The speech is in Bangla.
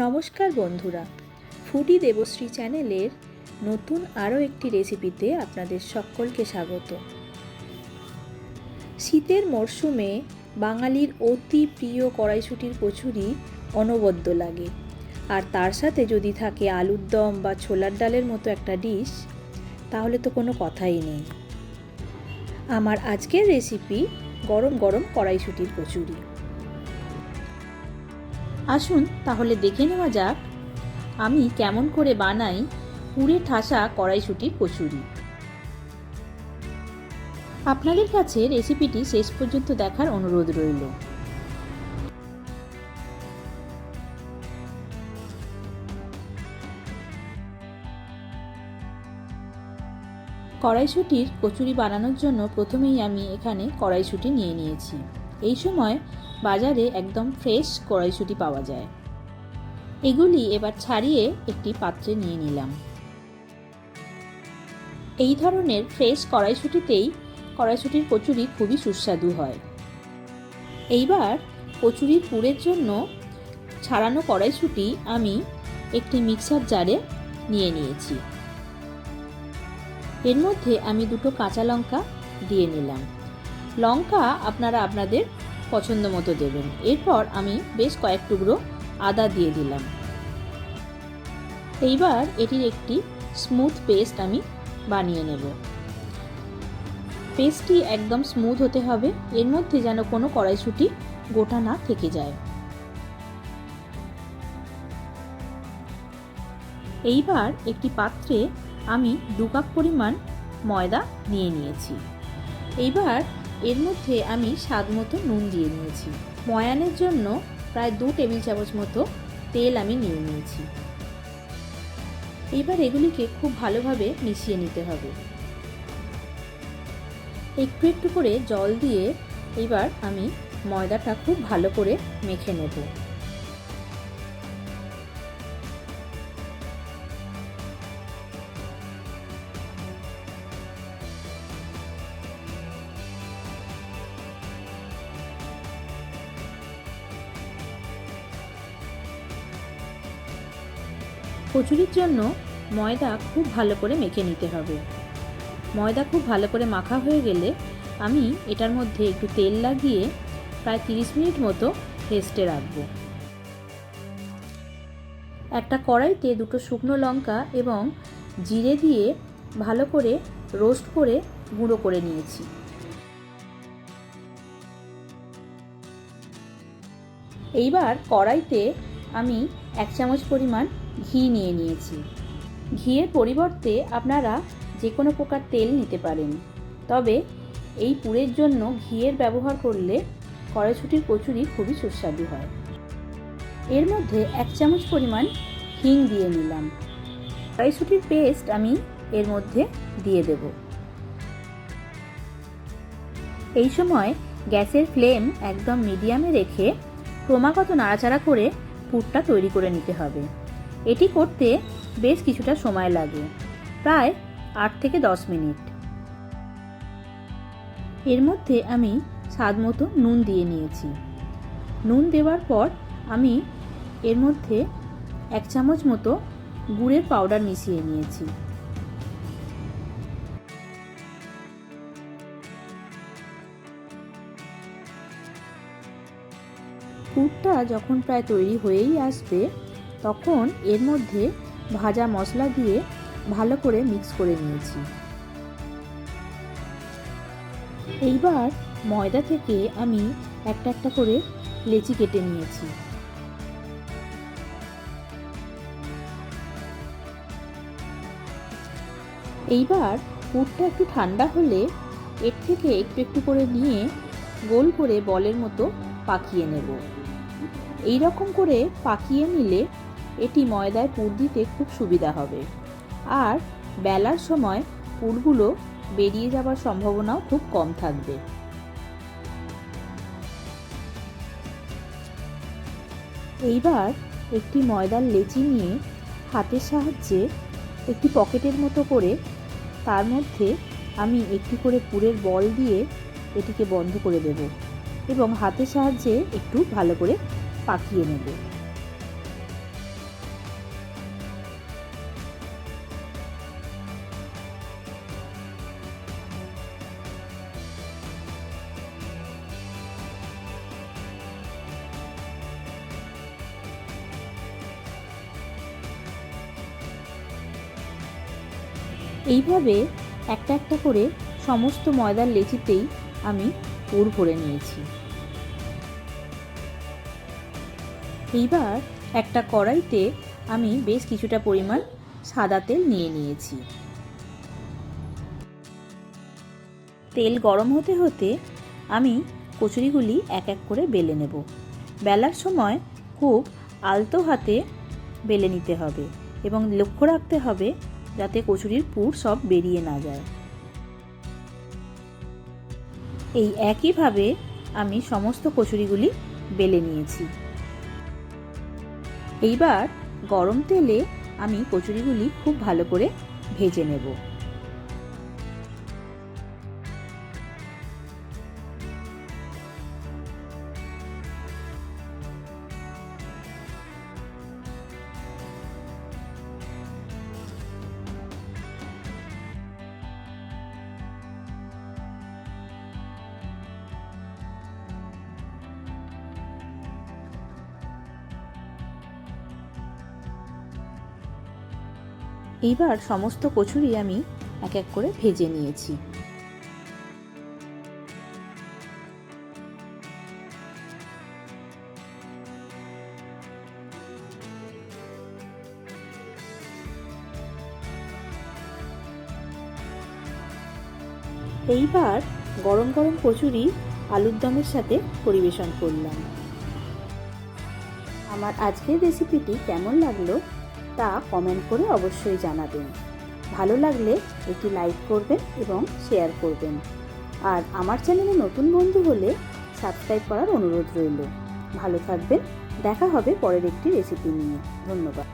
নমস্কার বন্ধুরা ফুডি দেবশ্রী চ্যানেলের নতুন আরও একটি রেসিপিতে আপনাদের সকলকে স্বাগত। শীতের মরশুমে বাঙালির অতি প্রিয় কড়াইশুটির কচুরি অনবদ্য লাগে। আর তার সাথে যদি থাকে আলুর দম বা ছোলার ডালের মতো একটা ডিশ, তাহলে তো কোনো কথাই নেই। আমার আজকের রেসিপি গরম গরম কড়াইশুটির কচুরি। আসুন তাহলে দেখে নেওয়া যাক, আমি কেমন করে বানাই পুরে ঠাসা কড়াইশুটির কচুরি। আপনাদের কাছে রেসিপিটি শেষ পর্যন্ত দেখার অনুরোধ রইল। কড়াইশুটির কচুরি বানানোর জন্য প্রথমেই আমি এখানে কড়াইশুটি নিয়ে নিয়েছি। এই সময় বাজারে একদম ফ্রেশ কড়াইশুটি পাওয়া যায়। এগুলি এবার ছাড়িয়ে একটি পাত্রে নিয়ে নিলাম। এই ধরনের ফ্রেশ কড়াইশুটিতেই কড়াইশুটির কচুরি খুবই সুস্বাদু হয়। এইবার কচুরির পুরের জন্য ছাড়ানো কড়াইশুটি আমি একটি মিক্সার জারে নিয়ে নিয়েছি। এর মধ্যে আমি দুটো কাঁচা লঙ্কা দিয়ে নিলাম। লঙ্কা আপনারা আপনাদের পছন্দ মতো দেবেন। এরপর আমি বেশ কয়েক টুকরো আদা দিয়ে দিলাম। এইবার এটির একটি স্মুথ পেস্ট আমি বানিয়ে নেব। পেস্টটি একদম স্মুথ হতে হবে, এর মধ্যে যেন কোনো কড়াইশুটি গোটা না থেকে যায়। এইবার একটি পাত্রে আমি দু কাপ পরিমাণ ময়দা নিয়ে নিয়েছি। এইবার এর মধ্যে আমি স্বাদ মতো নুন দিয়ে নিয়েছি। ময়ানের জন্য প্রায় দু টেবিল চামচ মতো তেল আমি নিয়ে নিয়েছি। এবার এগুলিকে খুব ভালোভাবে মিশিয়ে নিতে হবে। একটু একটু করে জল দিয়ে এবার আমি ময়দাটা খুব ভালো করে মেখে নেব। কচুরির জন্য ময়দা খুব ভালো করে মেখে নিতে হবে। ময়দা খুব ভালো করে মাখা হয়ে গেলে আমি এটার মধ্যে একটু তেল লাগিয়ে প্রায় তিরিশ মিনিট মতো রেস্টে রাখব। একটা কড়াইতে দুটো শুকনো লঙ্কা এবং জিরে দিয়ে ভালো করে রোস্ট করে গুঁড়ো করে নিয়েছি। এইবার কড়াইতে আমি এক চামচ পরিমাণ ঘি নিয়ে নিয়েছি। ঘিয়ের পরিবর্তে আপনারা যে কোনো প্রকার তেল নিতে পারেন। তবে এই পুরের জন্য ঘিয়ের ব্যবহার করলে কড়াইশুটির কচুরি খুবই সুস্বাদু হয়। এর মধ্যে এক চামচ পরিমাণ হিং দিয়ে নিলাম। কড়াইশুটির পেস্ট আমি এর মধ্যে দিয়ে দেব। এই সময় গ্যাসের ফ্লেম একদম মিডিয়ামে রেখে ক্রমাগত নাড়াচাড়া করে পুরটা তৈরি করে নিতে হবে। এটি করতে বেশ কিছুটা সময় লাগে, প্রায় আট থেকে দশ মিনিট। এর মধ্যে আমি স্বাদ মতো নুন দিয়ে নিয়েছি। নুন দেওয়ার পর আমি এর মধ্যে এক চামচ মতো গুড়ের পাউডার মিশিয়ে নিয়েছি। পুরটা যখন প্রায় তৈরি হয়েই আসবে তখন এর মধ্যে ভাজা মশলা দিয়ে ভালো করে মিক্স করে নিয়েছি। এইবার ময়দা থেকে আমি একটা একটা করে লেচি কেটে নিয়েছি। এইবার পুরটা একটু ঠান্ডা হলে এর থেকে একটু একটু করে নিয়ে গোল করে বলের মতো পাকিয়ে নেব। এই রকম করে পাকিয়ে নিলে এটি ময়দায় পুর দিতে খুব সুবিধা হবে। আর বেলার সময় পুরগুলো বেরিয়ে যাবার সম্ভাবনাও খুব কম থাকবে। এইবার একটি ময়দার লেচি নিয়ে হাতের সাহায্যে একটি পকেটের মতো করে তার মধ্যে আমি একটি করে পুরের বল দিয়ে এটিকে বন্ধ করে দেব এবং হাতের সাহায্যে একটু ভালো করে পাকিয়ে নেব। এইভাবে একটা একটা করে সমস্ত ময়দার লেচিতেই আমি পুর ভরে নিয়েছি। এইবার একটা কড়াইতে আমি বেশ কিছুটা পরিমাণ সাদা তেল নিয়ে নিয়েছি। তেল গরম হতে হতে আমি কচুরিগুলি এক এক করে বেলে নেব। বেলার সময় খুব আলতো হাতে বেলে নিতে হবে এবং লক্ষ্য রাখতে হবে যাতে কচুরির পুর সব বেরিয়ে না যায়। এই একইভাবে আমি সমস্ত কচুরিগুলি বেলে নিয়েছি। এইবার গরম তেলে আমি কচুরিগুলি খুব ভালো করে ভেজে নেব। এইবার সমস্ত কচুরি আমি এক এক করে ভেজে নিয়েছি। এইবার গরম গরম কচুরি আলুর দমের সাথে পরিবেশন করলাম। আমার আজকের রেসিপিটি কেমন লাগল তা কমেন্ট করে অবশ্যই জানাবেন। ভালো লাগলে এটি লাইক করবেন এবং শেয়ার করবেন। আর আমার চ্যানেলে নতুন বন্ধু হলে সাবস্ক্রাইব করার অনুরোধ রইল। ভালো থাকবেন, দেখা হবে পরের একটি রেসিপি নিয়ে। ধন্যবাদ।